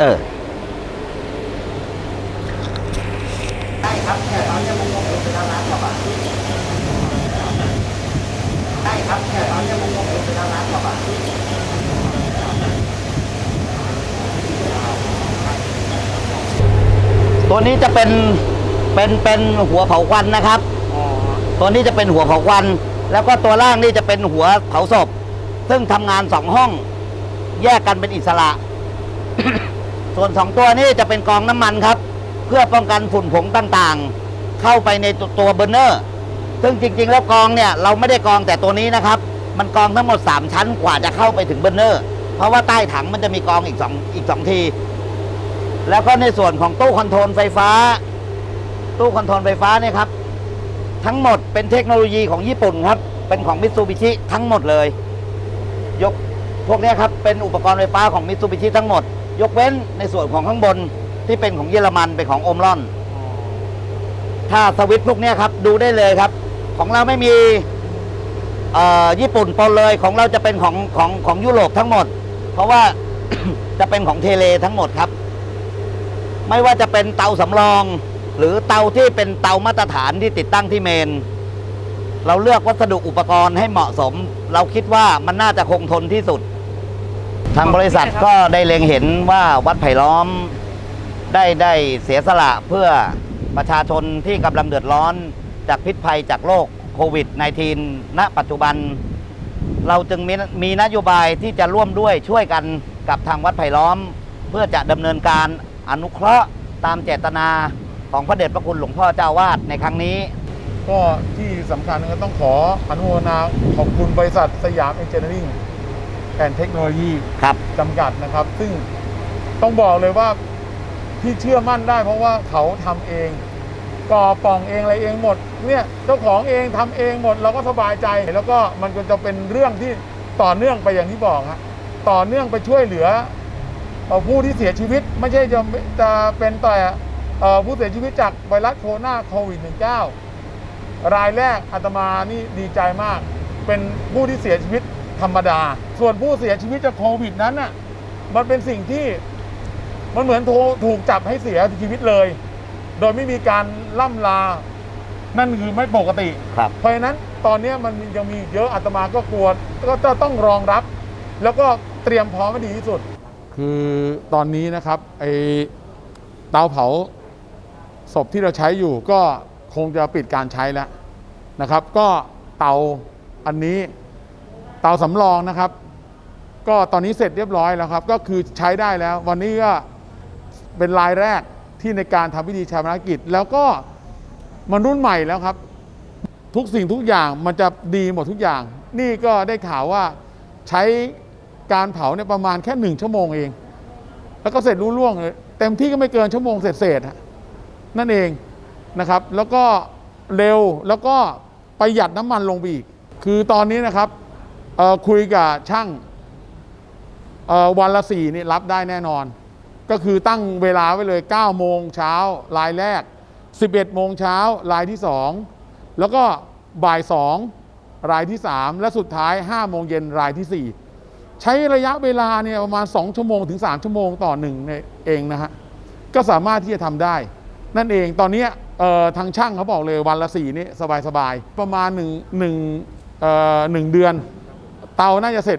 เออตัวนี้จะเป็นเป็นเป็นหัวเผาควันนะครับ ตัวนี้จะเป็นหัวเผาควัน แล้วก็ตัวล่างนี่จะเป็นหัวเผาศพ ซึ่งทำงานสองห้อง แยกกันเป็นอิสระ ส่วนสองตัวนี้จะเป็นกองน้ำมันครับ เพื่อป้องกันฝุ่นผงต่างๆ เข้าไปในตัวเบอร์เนอร์ ซึ่งจริง ๆ แล้วกองเนี่ยเราไม่ได้กองแต่ตัวนี้นะครับ มันกองทั้งหมด 3 ชั้นกว่าจะเข้าไปถึงเบอร์เนอร์ เพราะว่าใต้ถังมันจะมีกองอีกสองอีกสองที แล้วก็ในส่วนของตู้คอนโทรลไฟฟ้า ตู้คอนโทรลไฟฟ้าเนี่ยครับทั้งหมดเป็นเทคโนโลยีของญี่ปุ่นครับ เป็นของมิตซูบิชิทั้งหมดเลย ยกพวกนี้ครับ เป็นอุปกรณ์ไฟฟ้าของมิตซูบิชิทั้งหมด ยกเว้นในส่วนของข้างบนที่เป็นของเยอรมันเป็นของโอมรอน ถ้าสวิตช์พวกเนี้ยครับดูได้เลยครับ ของเราไม่มีเอ่อญี่ปุ่นปนเลยของเราจะเป็นของของของยุโรปทั้งหมด เพราะว่า จะเป็นของเทเลทั้งหมดครับ ไม่ว่าจะเป็นเตาสำรอง หรือเตาที่เป็นเตามาตรฐานที่ติดตั้งที่เมน เราเลือกวัสดุอุปกรณ์ให้เหมาะสม เราคิดว่ามันน่าจะคงทนที่สุด ทางบริษัทก็ได้เล็งเห็นว่าวัดไผ่ล้อมได้ได้เสียสละเพื่อประชาชนที่กำลังเดือดร้อนจากพิษภัยจากโรคโควิด -19 ณ ปัจจุบัน เราจึงมีมีนโยบายที่จะร่วมด้วยช่วยกันกับทางวัดไผ่ล้อม เพื่อจะดำเนินการอนุเคราะห์ตามเจตนาของพระเดชพระคุณหลวงพ่อเจ้าวาดในครั้งนี้ ก็ที่สำคัญก็ต้องขออนุโมทนาขอบคุณบริษัทสยามเอนจิเนียริง แอนเทคโนโลยีครับ จำกัดนะครับ ซึ่งต้องบอกเลยว่าที่เชื่อมั่นได้ เพราะว่าเขาทำเองก่อปล่องเองอะไรเองหมด เนี่ยเจ้าของเองทำเองหมดเราก็สบายใจ แล้วก็มันก็จะเป็นเรื่องที่ต่อเนื่องไปอย่างที่บอกฮะต่อเนื่องไปช่วยเหลือเอ่อผู้ที่เสียชีวิต ไม่ใช่จะจะเป็นแต่เอ่อผู้เสียชีวิตจากไวรัสโคโรนาโควิด -19 รายแรกอาตมานี่ดีใจมาก เป็นผู้ที่เสียชีวิต ธรรมดา ส่วนผู้เสียชีวิตจากโควิดนั้นน่ะ มันเป็นสิ่งที่มันเหมือนโทถูกจับให้เสียชีวิตเลย โดยไม่มีการล่ำลา นั่นคือไม่ปกติ ครับเพราะฉะนั้นตอนนี้มันยังมีเยอะอาตมาก็กลัวก็จะต้องรองรับ แล้วก็เตรียมพร้อมให้ดีที่สุด คือตอนนี้นะครับไอเตาเผาศพที่เราใช้อยู่ก็คงจะปิดการใช้แล้วนะครับ ก็เตาอันนี้ เตาสำรองนะครับ ก็ตอนนี้เสร็จเรียบร้อยแล้วครับ ก็คือใช้ได้แล้ว วันนี้ก็เป็นรายแรกที่ในการทำพิธีชาปนกิจ แล้วก็มันรุ่นใหม่แล้วครับ ทุกสิ่งทุกอย่างมันจะดีหมดทุกอย่าง นี่ก็ได้ข่าวว่าใช้การเผาเนี่ยประมาณแค่หนึ่งชั่วโมงเอง แล้วก็เสร็จรุ่ล่วงเลยเต็มที่ก็ไม่เกินชั่วโมงเศษๆฮะนั่นเองนะครับ แล้วก็เร็วแล้วก็ประหยัดน้ำมันลงไปอีก คือตอนนี้นะครับ คุยกับช่างวันละสี่นี่รับได้แน่นอน ก็คือตั้งเวลาไว้เลย 9 โมงเช้ารายแรก 11 โมงเช้ารายที่ 2 แล้วก็บ่าย 2 รายที่ 3 และสุดท้าย 5 โมงเย็นรายทีสี่4 ใช้ระยะเวลาเนี่ยประมาณ 2 ชั่วโมงถึง 3 ชั่วโมงต่อหนึ่งเนี่เองนะฮะ ก็สามารถที่จะทำได้ นั่นเองตอนนี้ทางช่างเขาบอกเลยวันละสี่นี่สบายๆประมาณ1งหนึ่งเอ่อหนึ่งเดือน เตาน่าจะเสร็จ